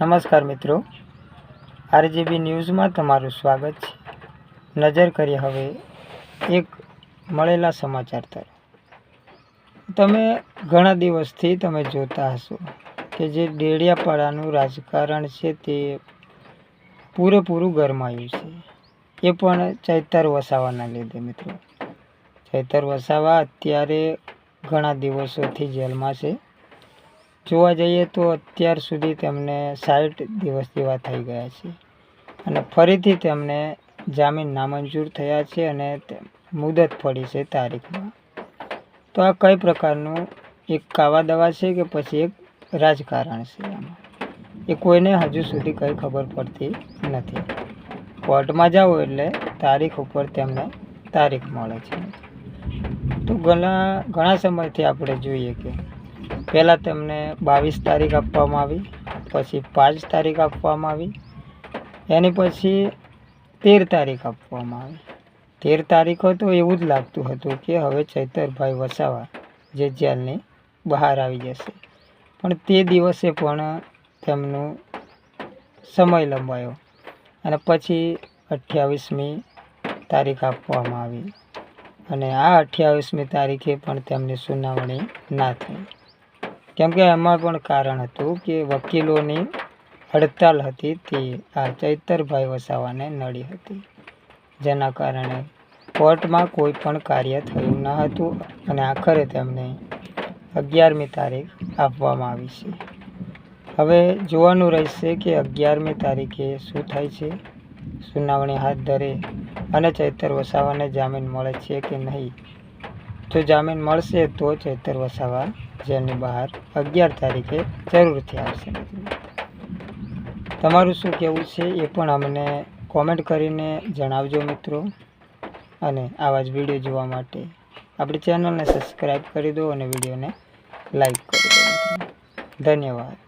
નમસ્કાર મિત્રો. આરજીબી ન્યૂઝમાં તમારું સ્વાગત છે. નજર કરીએ હવે એક મળેલા સમાચાર તરફ. તમે ઘણા દિવસથી તમે જોતા હશો કે જે ડેડિયાપાડાનું રાજકારણ છે તે પૂરેપૂરું ગરમાયું છે. એ પણ ચૈતર વસાવાના લીધે મિત્રો. ચૈતર વસાવા અત્યારે ઘણા દિવસોથી જેલમાં છે. જોવા જઈએ તો અત્યાર સુધી તેમને સાઠ દિવસ જેવા થઈ ગયા છે. અને ફરીથી તેમને જામીન નામંજૂર થયા છે અને મુદત પડી છે તારીખમાં. તો આ કઈ પ્રકારનું એક કાવા દવા છે કે પછી એક રાજકારણ છે આમાં? એ કોઈને હજુ સુધી કંઈ ખબર પડતી નથી. કોર્ટમાં જાઓ એટલે તારીખ ઉપર તેમને તારીખ મળે છે. તો ઘણા ઘણા સમયથી આપણે જોઈએ કે પહેલાં તેમને બાવીસ તારીખ આપવામાં આવી, પછી પાંચ તારીખ આપવામાં આવી, એની પછી તેર તારીખ આપવામાં આવી. તેર તારીખો તો એવું જ લાગતું હતું કે હવે ચૈતરભાઈ વસાવા જે જેલની બહાર આવી જશે. પણ તે દિવસે પણ તેમનું સમય લંબાયો અને પછી અઠ્યાવીસમી તારીખ આપવામાં આવી. અને આ અઠ્યાવીસમી તારીખે પણ તેમની સુનાવણી ના થઈ. કેમ કે એમાં પણ કારણ હતું કે વકીલોની હડતાલ હતી તે આ ચૈતરભાઈ વસાવાને નડી હતી. જેના કારણે કોર્ટમાં કોઈ પણ કાર્ય થયું ન હતું અને આખરે તેમને અગિયારમી તારીખ આપવામાં આવી છે. હવે જોવાનું રહેશે કે અગિયારમી તારીખે શું થાય છે, સુનાવણી હાથ ધરે અને ચૈતર વસાવાને જામીન મળે છે કે નહીં. જો જામીન મળશે તો ચૈતર વસાવા જેલની બહાર અગિયાર તારીખે જરૂરથી આવશે. તમારું શું કહેવું છે એ પણ અમને કોમેન્ટ કરીને જણાવજો મિત્રો. અને આવા જ વીડિયો જોવા માટે આપણી ચેનલને સબસ્ક્રાઈબ કરી દો અને વિડીયોને લાઈક કરી દો ધન્યવાદ.